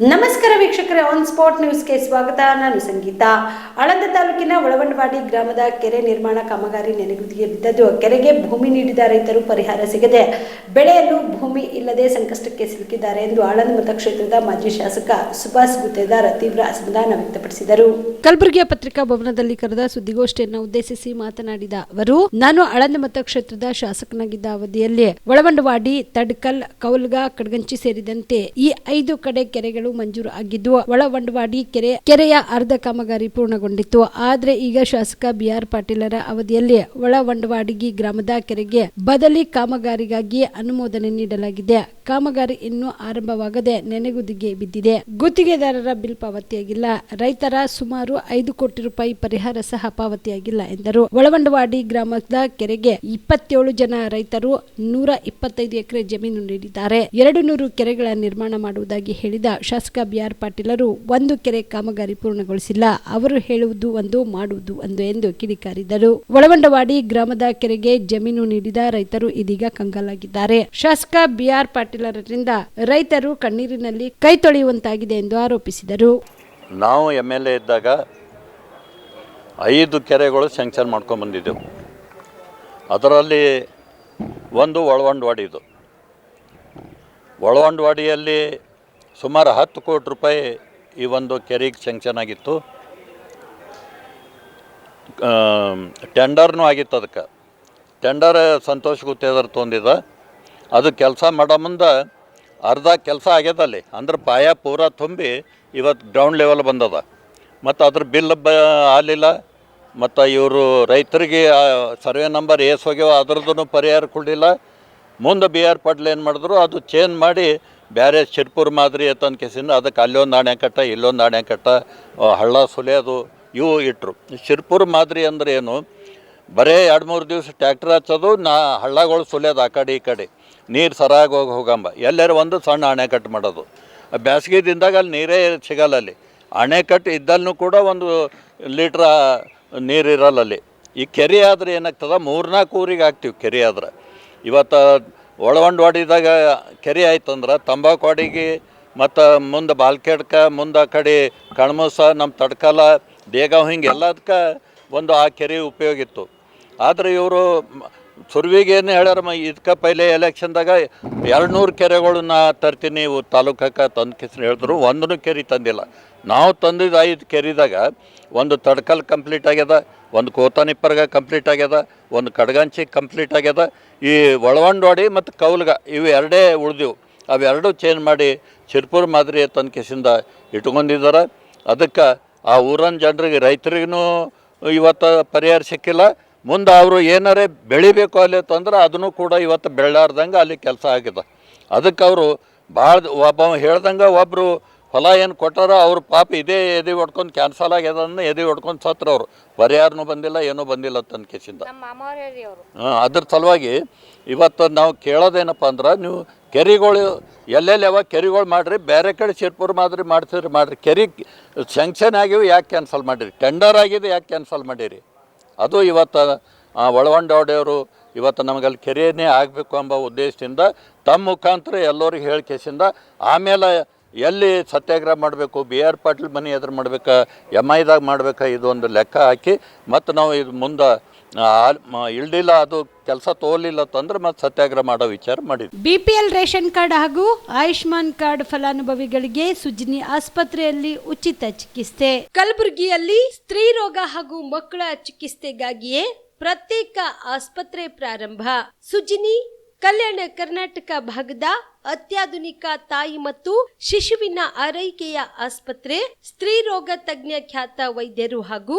ನಮಸ್ಕಾರ ವೀಕ್ಷಕರೇ on spot ನ್ಯೂಸ್ಗೆ ಸ್ವಾಗತ. ನಾನು ಸಂಗೀತ. ಆಳಂದ ತಾಲೂಕಿನ ಒಳವಂಡವಾಡಿ ಗ್ರಾಮದ ಕೆರೆ ನಿರ್ಮಾಣ ಕಾಮಗಾರಿ ನೆನೆಗುದಿಗೆ ಬಿದ್ದದ್ದು. ಕೆರೆಗೆ ಭೂಮಿ ನೀಡಿದ ರೈತರು ಪರಿಹಾರ ಸಿಗದೆ ಬೆಳೆಯಲು ಭೂಮಿ ಇಲ್ಲದೆ ಸಂಕಷ್ಟಕ್ಕೆ ಸಿಲುಕಿದ್ದಾರೆ ಎಂದು ಆಳಂದ ಮತಕ್ಷೇತ್ರದ ಮಾಜಿ ಶಾಸಕ ಸುಭಾಷ್ ಗುತ್ತೇದಾರ್ ತೀವ್ರ ಅಸಮಾಧಾನ ವ್ಯಕ್ತಪಡಿಸಿದರು. ಕಲಬುರಗಿಯ ಪತ್ರಿಕಾ ಭವನದಲ್ಲಿ ಕರೆದ ಸುದ್ದಿಗೋಷ್ಠಿಯನ್ನು ಉದ್ದೇಶಿಸಿ ಮಾತನಾಡಿದ ಅವರು, ನಾನು ಆಳಂದ ಮತಕ್ಷೇತ್ರದ ಶಾಸಕನಾಗಿದ್ದ ಅವಧಿಯಲ್ಲಿ ಒಳವಂಡವಾಡಿ ತಡ್ಕಲ್, ಕೌಲ್ಗಾ, ಕಡ್ಗಂಚಿ ಸೇರಿದಂತೆ ಈ ಐದು ಕಡೆ ಕೆರೆಗಳು ಮಂಜೂರು ಆಗಿದ್ದು ಒಳವಂಡವಾಡಿ ಕೆರೆ, ಕೆರೆಯ ಅರ್ಧ ಕಾಮಗಾರಿ ಪೂರ್ಣಗೊಂಡಿತ್ತು. ಆದರೆ ಈಗ ಶಾಸಕ ಬಿಆರ್ ಪಾಟೀಲರ ಅವಧಿಯಲ್ಲಿ ಒಳವಂಡವಾಡಿಗಿ ಗ್ರಾಮದ ಕೆರೆಗೆ ಬದಲಿ ಕಾಮಗಾರಿಗಾಗಿ ಅನುಮೋದನೆ ನೀಡಲಾಗಿದೆ. ಕಾಮಗಾರಿ ಇನ್ನೂ ಆರಂಭವಾಗದೆ ನೆನೆಗುದಿಗೆ ಬಿದ್ದಿದೆ. ಗುತ್ತಿಗೆದಾರರ ಬಿಲ್ ಪಾವತಿಯಾಗಿಲ್ಲ. ರೈತರ ಸುಮಾರು ಐದು ಕೋಟಿ ರೂಪಾಯಿ ಪರಿಹಾರ ಸಹ ಪಾವತಿಯಾಗಿಲ್ಲ ಎಂದರು. ಒಳವಂಡವಾಡಿ ಗ್ರಾಮದ ಕೆರೆಗೆ ಇಪ್ಪತ್ತೇಳು ಜನ ರೈತರು ನೂರ ಇಪ್ಪತ್ತೈದು ಎಕರೆ ಜಮೀನು ನೀಡಿದ್ದಾರೆ. ಎರಡು ನೂರು ಕೆರೆಗಳ ನಿರ್ಮಾಣ ಮಾಡುವುದಾಗಿ ಹೇಳಿದ ಶಾಸಕ ಬಿಆರ್ ಪಾಟೀಲರು ಒಂದು ಕೆರೆ ಕಾಮಗಾರಿ ಪೂರ್ಣಗೊಳಿಸಿಲ್ಲ. ಅವರು ಹೇಳುವುದು ಒಂದು, ಮಾಡುವುದು ಒಂದು ಎಂದು ಕಿಡಿಕಾರಿದರು. ಒಳವಂಡವಾಡಿ ಗ್ರಾಮದ ಕೆರೆಗೆ ಜಮೀನು ನೀಡಿದ ರೈತರು ಇದೀಗ ಕಂಗಾಲಾಗಿದ್ದಾರೆ. ಶಾಸಕ ಬಿಆರ್ ಪಾಟೀಲರಿಂದ ರೈತರು ಕಣ್ಣೀರಿನಲ್ಲಿ ಕೈ ತೊಳೆಯುವಂತಾಗಿದೆ ಎಂದು ಆರೋಪಿಸಿದರು. ನಾವು ಎಂ ಎಲ್ ಎ ಇದ್ದಾಗ ಐದು ಕೆರೆಗಳು ಸ್ಯಾಂಕ್ಷನ್ ಮಾಡ್ಕೊಂಡು ಬಂದಿದ್ದೆವು. ಅದರಲ್ಲಿ ಒಂದು ಒಳವಂಡವಾಡಿದು. ಒಳವಂಡವಾಡಿಯಲ್ಲಿ ಸುಮಾರು ಹತ್ತು ಕೋಟಿ ರೂಪಾಯಿ ಈ ಒಂದು ಕೆರೆಗೆ ಸ್ಯಾಂಕ್ಷನ್ ಆಗಿತ್ತು. ಟೆಂಡರ್ನೂ ಆಗಿತ್ತು ಅದಕ್ಕೆ. ಟೆಂಡರ್ ಸಂತೋಷ್ ಗುತ್ತೇದಾರ್ ತೊಂದಿದ ಅದು ಕೆಲಸ ಮಾಡೋ ಮುಂದೆ ಅರ್ಧ ಕೆಲಸ ಆಗ್ಯದ ಅಲ್ಲಿ. ಅಂದ್ರೆ ಪಾಯ ಪೂರ ತುಂಬಿ ಇವತ್ತು ಗ್ರೌಂಡ್ ಲೆವೆಲ್ ಬಂದದ. ಮತ್ತು ಅದ್ರ ಬಿಲ್ ಬ ಆಗಲಿಲ್ಲ. ಮತ್ತು ಇವರು ರೈತರಿಗೆ ಸರ್ವೆ ನಂಬರ್ ಏಸ್ ಹೋಗ್ಯಾವ ಅದ್ರದ್ದು ಪರಿಹಾರ ಕೊಡಲಿಲ್ಲ. ಮುಂದೆ ಬಿ ಆರ್ ಪಾಟೀಲ್ ಏನು ಮಾಡಿದ್ರು, ಅದು ಚೇಂಜ್ ಮಾಡಿ ಬೇರೆ ಶಿರ್ಪುರ್ ಮಾದರಿ ಅಂತ ಕೇಸಿಂದ ಅದಕ್ಕೆ ಅಲ್ಲೊಂದು ಅಣೆಕಟ್ಟ ಇಲ್ಲೊಂದು ಅಣೆಕಟ್ಟ ಕಟ್ಟ ಹಳ್ಳ ಸುಲಿಯೋದು ಇವು ಇಟ್ಟರು ಶಿರ್ಪುರ್ ಮಾದರಿ ಅಂದ್ರೆ ಏನು? ಬರೇ ಎರಡು ಮೂರು ದಿವಸ ಟ್ಯಾಕ್ಟ್ರ್ ಹಚ್ಚೋದು, ನಾ ಹಳ್ಳಗಳು ಸುಲಿಯೋದು ಆ ಕಡೆ ಈ ಕಡೆ. ನೀರು ಸರಾಗಿ ಹೋಗಿ ಹೋಗಂಬ. ಎಲ್ಲರೂ ಒಂದು ಸಣ್ಣ ಅಣೆಕಟ್ಟು ಮಾಡೋದು. ಬ್ಯಾಸ್ಗೆ ದಿನದಾಗ ಅಲ್ಲಿ ನೀರೇ ಸಿಗಲ್ಲ ಅಲ್ಲಿ. ಅಣೆಕಟ್ಟು ಇದ್ದಲ್ಲೂ ಕೂಡ ಒಂದು ಲೀಟ್ರ ನೀರು ಇರಲ್ಲ ಅಲ್ಲಿ. ಈ ಕೆರೆ ಆದರೆ ಏನಾಗ್ತದೆ? ಮೂರ್ನಾಲ್ಕು ಊರಿಗೆ ಹಾಕ್ತೀವಿ ಕೆರೆ ಆದ್ರೆ. ಇವತ್ತು ಒಳವಂಡವಾಡಿದಾಗ ಕೆರೆ ಆಯ್ತಂದ್ರೆ ತಂಬಾಕುವಾಡಿಗೆ ಮತ್ತು ಮುಂದೆ ಬಾಲ್ಕೆಡ್ಕ, ಮುಂದೆ ಆ ಕಡೆ ಕಣ್ಮೂಸ ನಮ್ಮ ತಡ್ಕಲ ದೇಗಾವ್ ಹಿಂಗೆ ಎಲ್ಲದಕ್ಕೆ ಒಂದು ಆ ಕೆರೆ ಉಪಯೋಗ ಇತ್ತು. ಆದರೆ ಇವರು ಸುರ್ವಿಗೆ ಏನು ಹೇಳ್ಯಾರ, ಮ, ಇದಕ್ಕೆ ಪೈಲೆ ಎಲೆಕ್ಷನ್ದಾಗ ಎರಡು ನೂರು ಕೆರೆಗಳನ್ನ ತರ್ತೀನಿ ಇವು ತಾಲೂಕಕ್ಕೆ ತಂದು ಕಿಸ್ರು ಹೇಳಿದ್ರು ಒಂದೂ ಕೆರೆ ತಂದಿಲ್ಲ. ನಾವು ತಂದಿದ್ದ ಐದು ಕೆರೆದಾಗ ಒಂದು ತಡ್ಕಲ್ ಕಂಪ್ಲೀಟ್ ಆಗ್ಯದ, ಒಂದು ಕೋತಾನಿಪ್ಪರ್ಗ ಕಂಪ್ಲೀಟ್ ಆಗ್ಯದ, ಒಂದು ಕಡ್ಗಂಚಿ ಕಂಪ್ಲೀಟ್ ಆಗ್ಯದ, ಈ ಒಳವಂಡವಾಡಿ ಮತ್ತು ಕೌಲ್ಗ ಇವು ಎರಡೇ ಉಳಿದಿವು. ಅವೆರಡೂ ಚೇಂಜ್ ಮಾಡಿ ಶಿರ್ಪುರ್ ಮಾದರಿ ತಂದು ಕಿಸಿಂದ ಇಟ್ಕೊಂಡಿದ್ದಾರೆ ಅದಕ್ಕೆ ಆ ಊರನ್ನ ಜನರಿಗೆ ರೈತರಿಗೂ ಇವತ್ತು ಪರಿಹಾರ ಸಿಕ್ಕಿಲ್ಲ ಮುಂದೆ ಅವರು ಏನಾರೇ ಬೆಳಿಬೇಕು ಅಲ್ಲಿ ತಂದ್ರೆ ಅದನ್ನು ಕೂಡ ಇವತ್ತು ಬೆಳ್ಳಾರ್ದಂಗೆ ಅಲ್ಲಿ ಕೆಲಸ ಆಗಿದೆ. ಅದಕ್ಕೆ ಅವರು ಭಾಳ ಒಬ್ಬ ಹೇಳ್ದಂಗೆ ಒಬ್ಬರು ಹೊಲ ಏನು ಕೊಟ್ಟಾರ ಅವ್ರ ಪಾಪ ಇದೇ ಎದೆ ಹೊಡ್ಕೊಂಡು ಕ್ಯಾನ್ಸಲ್ ಆಗ್ಯದನ್ನ ಎದೆ ಹೊಡ್ಕೊಂಡು ಸತ್ರ ಅವರು. ಪರಿಹಾರನೂ ಬಂದಿಲ್ಲ ಏನೂ ಬಂದಿಲ್ಲ ತನ್ನ ಕೇಸಿಂದ. ಹಾಂ ಅದ್ರ ಸಲುವಾಗಿ ಇವತ್ತು ನಾವು ಕೇಳೋದೇನಪ್ಪ ಅಂದ್ರೆ ನೀವು ಕೆರೆಗಳು ಎಲ್ಲೆಲ್ಲಿ ಯಾವಾಗ ಕೆರೆಗಳು ಮಾಡಿರಿ ಬೇರೆ ಕಡೆ ಶಿರ್ಪುರ್ ಮಾದರಿ ಮಾಡ್ತೀರಿ ಮಾಡಿರಿ. ಕೆರೆ ಸ್ಯಾಂಕ್ಷನ್ ಆಗಿವೆ ಯಾಕೆ ಕ್ಯಾನ್ಸಲ್ ಮಾಡಿರಿ? ಟೆಂಡರ್ ಆಗಿದೆ ಯಾಕೆ ಕ್ಯಾನ್ಸಲ್ ಮಾಡಿರಿ? ಅದು ಇವತ್ತು ಆ, ಒಳವಂಡವಾಡಿಯವರು ಇವತ್ತು ನಮಗಲ್ಲಿ ಕೆರೆಯೇ ಆಗಬೇಕು ಎಂಬ ಉದ್ದೇಶದಿಂದ ತಮ್ಮ ಮುಖಾಂತರ ಎಲ್ಲರಿಗೆ ಹೇಳಿಕೆಸಿಂದ ಆಮೇಲೆ ಎಲ್ಲಿ ಸತ್ಯಾಗ್ರಹ ಮಾಡಬೇಕು ಬಿ ಆರ್ ಪಾಟೀಲ್ ಮನೆ ಎದುರು ಮಾಡ್ಬೇಕಾ ಎಂ ಐದಾಗ ಮಾಡ್ಬೇಕಾ ಇದೊಂದು ಲೆಕ್ಕ ಹಾಕಿ ಮತ್ತು ನಾವು ಇದು ಮುಂದೆ ಇಲ್ದಿಲ್ಲ ಅದು ಕೆಲಸ ತೋಲಿಲ್ಲ ತಂದ್ರೆ ಮತ್ತೆ ಸತ್ಯಾಗ್ರಹ ಮಾಡೋ ವಿಚಾರ ಮಾಡಿದ್ವಿ. ಬಿಪಿಎಲ್ ರೇಷನ್ ಕಾರ್ಡ್ ಹಾಗೂ ಆಯುಷ್ಮಾನ್ ಕಾರ್ಡ್ ಫಲಾನುಭವಿಗಳಿಗೆ ಸುಜಿನಿ ಆಸ್ಪತ್ರೆಯಲ್ಲಿ ಉಚಿತ ಚಿಕಿತ್ಸೆ. ಕಲಬುರಗಿಯಲ್ಲಿ ಸ್ತ್ರೀ ರೋಗ ಹಾಗೂ ಮಕ್ಕಳ ಚಿಕಿತ್ಸೆಗಾಗಿಯೇ ಪ್ರತ್ಯೇಕ ಆಸ್ಪತ್ರೆ ಪ್ರಾರಂಭ. ಸುಜಿನಿ ಕಲ್ಯಾಣ ಕರ್ನಾಟಕ ಭಾಗದ ಅತ್ಯಾಧುನಿಕ ತಾಯಿ ಮತ್ತು ಶಿಶುವಿನ ಆರೈಕೆಯ ಆಸ್ಪತ್ರೆ ಸ್ತ್ರೀ ರೋಗ ತಜ್ಞ ಖ್ಯಾತ ವೈದ್ಯರು ಹಾಗೂ